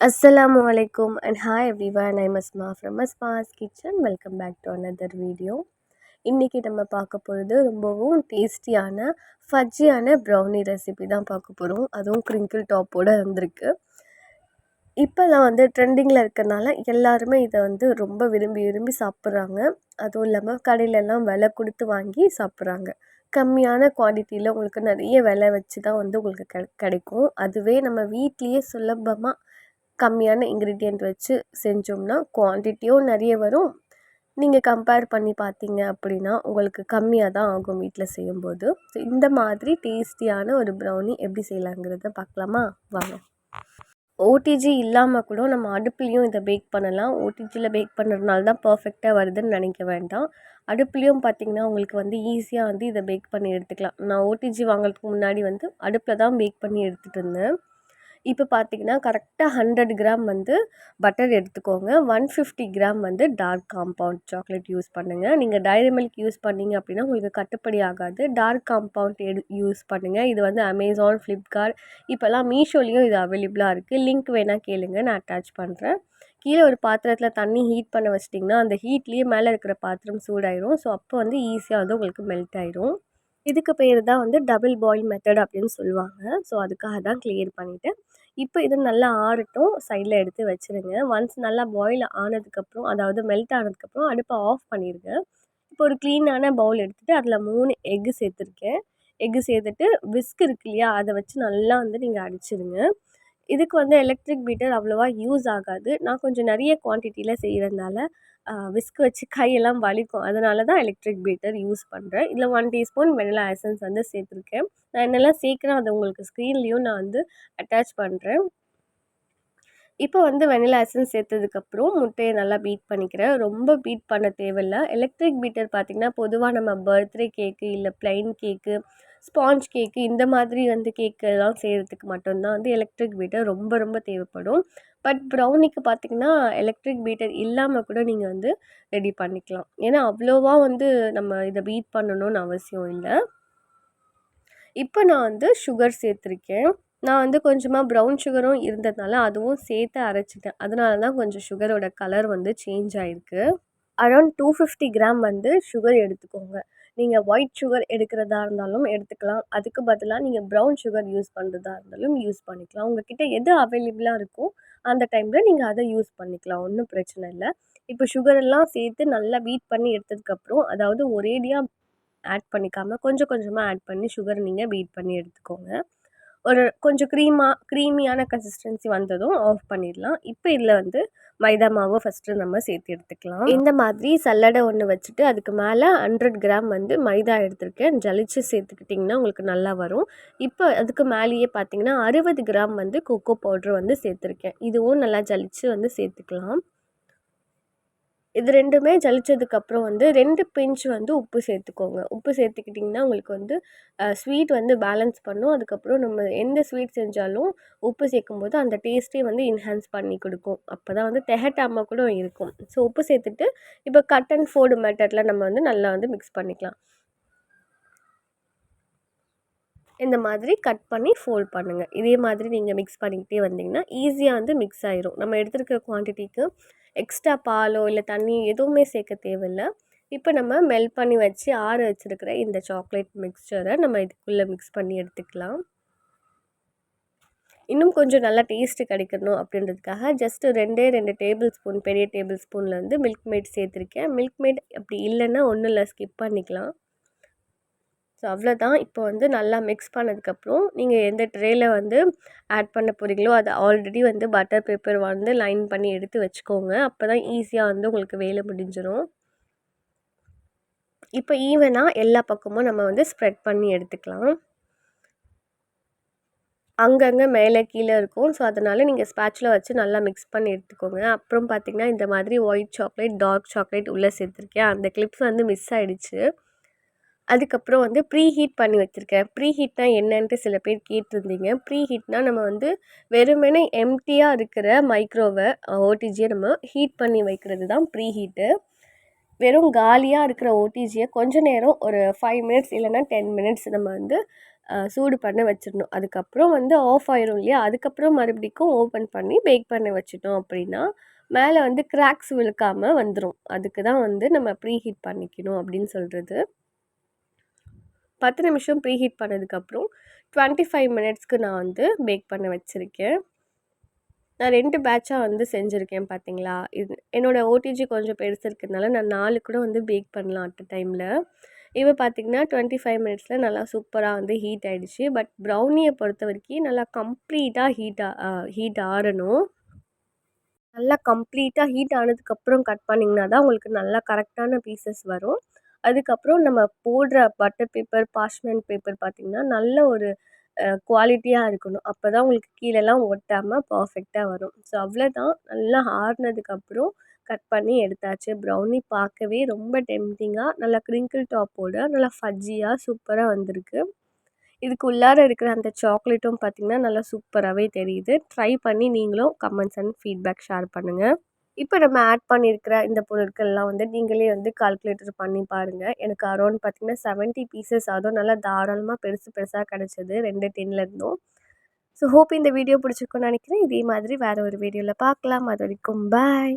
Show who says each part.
Speaker 1: அஸ்ஸலாமு அலைக்கும் and hi everyone I Masma from Masma's kitchen welcome back to another video இன்றைக்கி நம்ம பார்க்க போகிறது ரொம்பவும் டேஸ்டியான ஃபஜ்ஜியான ப்ரௌனி ரெசிபி தான் பார்க்க போகிறோம் அதுவும் க்ரிங்கிள் டாப்போடு வந்திருக்கு. இப்போல்லாம் வந்து ட்ரெண்டிங்கில் இருக்கிறனால எல்லாருமே இதை வந்து ரொம்ப விரும்பி விரும்பி சாப்பிட்றாங்க. அதுவும் இல்லாமல் கடையிலெல்லாம் விலை கொடுத்து வாங்கி சாப்பிட்றாங்க. கம்மியான குவான்டிட்டியில் உங்களுக்கு நிறைய விலை வச்சு தான் வந்து உங்களுக்கு கெ கிடைக்கும். அதுவே நம்ம வீட்லேயே சுலபமாக கம்மியான இன்க்ரீடியண்ட் வச்சு செஞ்சோம்னா குவான்டிட்டியும் நிறைய வரும். நீங்கள் கம்பேர் பண்ணி பார்த்தீங்க அப்படின்னா உங்களுக்கு கம்மியாக தான் ஆகும் வீட்டில் செய்யும்போது. ஸோ இந்த மாதிரி டேஸ்டியான ஒரு ப்ரௌனி எப்படி செய்யலாங்கிறத பார்க்கலாமா? வாங்க. ஓடிஜி இல்லாமல் கூட நம்ம அடுப்புலேயும் இதை பேக் பண்ணலாம். ஓடிஜியில் பேக் பண்ணுறதுனால தான் பர்ஃபெக்டாக வருதுன்னு நினைக்க வேண்டாம். அடுப்புலேயும் பார்த்திங்கன்னா உங்களுக்கு வந்து ஈஸியாக வந்து இதை பேக் பண்ணி எடுத்துக்கலாம். நான் ஓடிஜி வாங்குறதுக்கு முன்னாடி வந்து அடுப்பில் தான் பேக் பண்ணி எடுத்துகிட்டு இருந்தேன். இப்போ பார்த்தீங்கன்னா கரெக்டாக ஹண்ட்ரட் கிராம் வந்து பட்டர் எடுத்துக்கோங்க. ஒன் ஃபிஃப்டி கிராம் வந்து டார்க் காம்பவுண்ட் சாக்லேட் யூஸ் பண்ணுங்கள் நீங்கள் டைரி மில்க் யூஸ் பண்ணிங்க அப்படின்னா உங்களுக்கு கட்டுப்படி ஆகாது. டார்க் காம்பவுண்ட் எடு யூஸ் பண்ணுங்கள் இது வந்து அமேசான் ஃப்ளிப்கார்ட் இப்போல்லாம் மீஷோலேயும் இது அவைலபிளாக இருக்குது லிங்க் வேணால் கேளுங்க. நான் அட்டாச் பண்ணுறேன் கீழே ஒரு பாத்திரத்தில் தண்ணி ஹீட் பண்ண வச்சிட்டிங்கன்னா அந்த ஹீட்லேயே மேலே இருக்கிற பாத்திரம் சூடாயிரும். ஸோ அப்போ வந்து ஈஸியாக வந்து உங்களுக்கு மெல்ட் ஆயிரும். இதுக்கு பேர் தான் வந்து டபுள் பாயில் மெத்தட் அப்படின்னு சொல்லுவாங்க. ஸோ அதுக்காக தான் கிளியர் பண்ணிவிட்டு இப்போ இது நல்லா ஆறட்டும். சைடில் எடுத்து வச்சுருங்க. ஒன்ஸ் நல்லா பாயில் ஆனதுக்கப்புறம் அதாவது மெல்ட் ஆனதுக்கப்புறம் அடுப்பை ஆஃப் பண்ணிடுங்க இப்போ ஒரு க்ளீனான பவுல் எடுத்துகிட்டு அதில் மூணு எக்கு சேர்த்துருக்கேன். எக்கு சேர்த்துட்டு விஸ்க் இருக்கு இல்லையா அதை வச்சு நல்லா வந்து நீங்கள் அடிச்சிடுங்க இதுக்கு வந்து எலக்ட்ரிக் பீட்டர் அவ்வளோவா யூஸ் ஆகாது. நான் கொஞ்சம் நிறைய குவான்டிட்டியில் செய்கிறதுனால விஸ்க் வச்சு கையெல்லாம் வலிக்கும். அதனால தான் எலக்ட்ரிக் பீட்டர் யூஸ் பண்ணுறேன் இதில் ஒன் டீஸ்பூன் வெனிலா எசன்ஸ் வந்து சேர்த்துருக்கேன். நான் என்னெல்லாம் சேர்க்குறேன் அதை உங்களுக்கு ஸ்க்ரீன்லேயும் நான் வந்து அட்டாச் பண்ணுறேன் இப்போ வந்து வெனிலா எசன்ஸ் சேர்த்ததுக்கப்புறம் முட்டையை நல்லா பீட் பண்ணிக்கிறேன். ரொம்ப பீட் பண்ண தேவையில்ல. எலக்ட்ரிக் பீட்டர் பார்த்திங்கன்னா பொதுவாக நம்ம பர்த்டே கேக்கு இல்லை ப்ளைன் கேக்கு ஸ்பாஞ்ச் கேக்கு இந்த மாதிரி வந்து கேக்கெல்லாம் செய்கிறதுக்கு மட்டும்தான் வந்து எலக்ட்ரிக் பீட்டர் ரொம்ப ரொம்ப தேவைப்படும். பட் ப்ரௌனிக்கு பார்த்திங்கன்னா எலக்ட்ரிக் பீட்டர் இல்லாமல் கூட நீங்கள் வந்து ரெடி பண்ணிக்கலாம். ஏன்னா அவ்வளோவா வந்து நம்ம இதை பீட் பண்ணணும்னு அவசியம் இல்லை. இப்போ நான் வந்து சுகர் சேர்த்துருக்கேன். நான் வந்து கொஞ்சமாக ப்ரௌன் சுகரும் இருந்ததுனால அதுவும் சேர்த்து அரைச்சிட்டேன். அதனால தான் கொஞ்சம் சுகரோட கலர் வந்து சேஞ்ச் ஆகிருக்கு அரௌண்ட் டூ ஃபிஃப்டி கிராம் வந்து சுகர் எடுத்துக்கோங்க. நீங்கள் ஒயிட் சுகர் எடுக்கிறதா இருந்தாலும் எடுத்துக்கலாம். அதுக்கு பதிலாக நீங்கள் ப்ரௌன் சுகர் யூஸ் பண்ணுறதா இருந்தாலும் யூஸ் பண்ணிக்கலாம். உங்ககிட்ட எது அவைலபிளாக இருக்கோ அந்த டைமில் நீங்கள் அதை யூஸ் பண்ணிக்கலாம். ஒன்றும் பிரச்சனை இல்லை. இப்போ சுகரெல்லாம் சேர்த்து நல்லா பீட் பண்ணி எடுத்ததுக்கப்புறம் அதாவது ஒரேடியாக ஆட் பண்ணிக்காமல் கொஞ்சம் கொஞ்சமாக ஆட் பண்ணி சுகர் நீங்கள் பீட் பண்ணி எடுத்துக்கோங்க. ஒரு கொஞ்சம் க்ரீமாக க்ரீமியான கன்சிஸ்டன்சி வந்ததும் ஆஃப் பண்ணிடலாம். இப்போ இதில் வந்து மைதா மாவை ஃபஸ்ட்டு நம்ம சேர்த்து எடுத்துக்கலாம். இந்த மாதிரி சல்லடை ஒன்று வச்சுட்டு அதுக்கு மேலே ஹண்ட்ரட் கிராம் வந்து மைதா எடுத்திருக்கேன். ஜலிச்சு சேர்த்துக்கிட்டிங்கன்னா உங்களுக்கு நல்லா வரும். இப்போ அதுக்கு மேலேயே பார்த்தீங்கன்னா அறுபது கிராம் வந்து கொக்கோ பவுட்ரு வந்து சேர்த்துருக்கேன். இதுவும் நல்லா ஜலிச்சு வந்து சேர்த்துக்கலாம். இது ரெண்டுமே ஜலிச்சதுக்கப்புறம் வந்து ரெண்டு பிஞ்ச் வந்து உப்பு சேர்த்துக்கோங்க. உப்பு சேர்த்துக்கிட்டிங்கன்னா உங்களுக்கு வந்து ஸ்வீட் வந்து பேலன்ஸ் பண்ணும். அதுக்கப்புறம் நம்ம எந்த ஸ்வீட் செஞ்சாலும் உப்பு சேர்க்கும்போது அந்த டேஸ்ட்டே வந்து என்ஹான்ஸ் பண்ணி கொடுக்கும். அப்போ தான் வந்து திகட்டாமல் கூட இருக்கும். ஸோ உப்பு சேர்த்துட்டு இப்போ கட் அண்ட் ஃபோர்டு மெத்தடில் நம்ம வந்து நல்லா வந்து மிக்ஸ் பண்ணிக்கலாம். இந்த மாதிரி கட் பண்ணி ஃபோல்ட் பண்ணுங்கள் இதே மாதிரி நீங்கள் மிக்ஸ் பண்ணிக்கிட்டே வந்தீங்கன்னா ஈஸியாக வந்து மிக்ஸ் ஆயிரும். நம்ம எடுத்துருக்க குவான்டிட்டிக்கு எக்ஸ்ட்ரா பாலோ இல்லை தண்ணி எதுவுமே சேர்க்க தேவையில்லை. இப்போ நம்ம மெல்ட் பண்ணி வச்சு ஆற வச்சுருக்கிற இந்த சாக்லேட் மிக்சரை நம்ம இதுக்குள்ளே மிக்ஸ் பண்ணி எடுத்துக்கலாம். இன்னும் கொஞ்சம் நல்லா டேஸ்ட்டு கிடைக்கணும் அப்படின்றதுக்காக ஜஸ்ட்டு ரெண்டே ரெண்டு டேபிள் ஸ்பூன் பெரிய டேபிள் ஸ்பூனில் வந்து மில்க் மேட் சேர்த்துருக்கேன். மில்க் மேட் அப்படி இல்லைன்னா ஒன்றும் இல்லை ஸ்கிப் பண்ணிக்கலாம். ஸோ அவ்வளோதான் இப்போ வந்து நல்லா மிக்ஸ் பண்ணதுக்கப்புறம் நீங்கள் எந்த ட்ரேயில் வந்து ஆட் பண்ண போகிறீங்களோ அதை ஆல்ரெடி வந்து பட்டர் பேப்பர் வந்து லைன் பண்ணி எடுத்து வச்சுக்கோங்க. அப்போ தான் ஈஸியாக வந்து உங்களுக்கு வேலை முடிஞ்சிடும் இப்போ ஈவனாக எல்லா பக்கமும் நம்ம வந்து ஸ்ப்ரெட் பண்ணி எடுத்துக்கலாம். அங்கங்கே மேலே கீழே இருக்கும். ஸோ அதனால் நீங்கள் ஸ்பேச்சில் வச்சு நல்லா மிக்ஸ் பண்ணி எடுத்துக்கோங்க. அப்புறம் பார்த்திங்கன்னா இந்த மாதிரி ஒயிட் சாக்லேட் டார்க் சாக்லேட் உள்ளே சேர்த்துருக்கேன். அந்த கிளிப்ஸ் வந்து மிஸ் ஆகிடுச்சு அதுக்கப்புறம் வந்து ப்ரீ ஹீட் பண்ணி வச்சுருக்கேன். ப்ரீ ஹீட்னா என்னன்ட்டு சில பேர் கேட்டிருந்தீங்க. ப்ரீ ஹீட்னால் நம்ம வந்து வெறுமனே எம்டியாக இருக்கிற மைக்ரோவை ஓடிஜியை நம்ம ஹீட் பண்ணி வைக்கிறது தான் ப்ரீ ஹீட்டு வெறும் காலியாக இருக்கிற ஓடிஜியை கொஞ்சம் நேரம் ஒரு ஃபைவ் மினிட்ஸ் இல்லைன்னா டென் மினிட்ஸ் நம்ம வந்து சூடு பண்ண வச்சிடணும். அதுக்கப்புறம் வந்து ஆஃப் ஆயிரும் இல்லையா? அதுக்கப்புறம் மறுபடிக்கும் ஓப்பன் பண்ணி பேக் பண்ண வச்சிட்டோம் அப்படின்னா மேலே வந்து கிராக்ஸ் விழுக்காமல் வந்துடும் அதுக்கு தான் வந்து நம்ம ப்ரீ ஹீட் பண்ணிக்கணும் அப்படின்னு சொல்கிறது பத்து நிமிஷம் ப்ரீ ஹீட் பண்ணதுக்கப்புறம் டுவெண்ட்டி ஃபைவ் மினிட்ஸ்க்கு நான் வந்து பேக் பண்ண வச்சுருக்கேன். நான் ரெண்டு பேட்சாக வந்து செஞ்சுருக்கேன் பார்த்தீங்களா இது என்னோடய ஓடிஜி கொஞ்சம் பெருசு இருக்கிறதுனால நான் நாலு கூட வந்து பேக் பண்ணலாம் அட் டைமில். இப்போ பார்த்திங்கன்னா டுவெண்ட்டி ஃபைவ் மினிட்ஸில் நல்லா சூப்பராக வந்து ஹீட் ஆகிடுச்சு பட் ப்ரௌனியை பொறுத்த வரைக்கும் நல்லா கம்ப்ளீட்டாக ஹீட் ஹீட் ஆறணும். நல்லா கம்ப்ளீட்டாக ஹீட் ஆனதுக்கப்புறம் கட் பண்ணிங்கன்னா தான் உங்களுக்கு நல்லா கரெக்டான பீசஸ் வரும். அதுக்கப்புறம் நம்ம போடுற பட்டர் பேப்பர் பாஷ்மெண்ட் பேப்பர் பார்த்திங்கன்னா நல்ல ஒரு குவாலிட்டியாக இருக்கணும். அப்போ தான் உங்களுக்கு கீழெல்லாம் ஒட்டாமல் பர்ஃபெக்டாக வரும். ஸோ அவ்வளோதான் நல்லா ஆறுனதுக்கப்புறம் கட் பண்ணி எடுத்தாச்சு. ப்ரௌனி பார்க்கவே ரொம்ப டெம்டிங்காக நல்லா க்ரிங்கிள் டாப்போடு நல்லா ஃபஜ்ஜியாக சூப்பராக வந்திருக்கு. இதுக்கு உள்ளார இருக்கிற அந்த சாக்லேட்டும் பார்த்திங்கன்னா நல்லா சூப்பராகவே தெரியுது. ட்ரை பண்ணி நீங்களும் கமெண்ட்ஸ் அண்ட் ஃபீட்பேக் ஷேர் பண்ணுங்கள் இப்போ நம்ம ஆட் பண்ணியிருக்கிற இந்த பொருட்கள்லாம் வந்து நீங்களே வந்து கால்குலேட்டர் பண்ணி பாருங்கள் எனக்கு அரௌண்ட் பார்த்திங்கன்னா செவன்ட்டி பீசஸ் அதுவும் நல்லா தாராளமாக பெருசு பெருசாக கிடச்சிது ரெண்டு டென்லேருந்தும் ஸோ ஹோப் இந்த வீடியோ பிடிச்சிருக்குன்னு நினைக்கிறேன். இதே மாதிரி வேறு ஒரு வீடியோவில் பார்க்கலாம் அது வரைக்கும் பாய்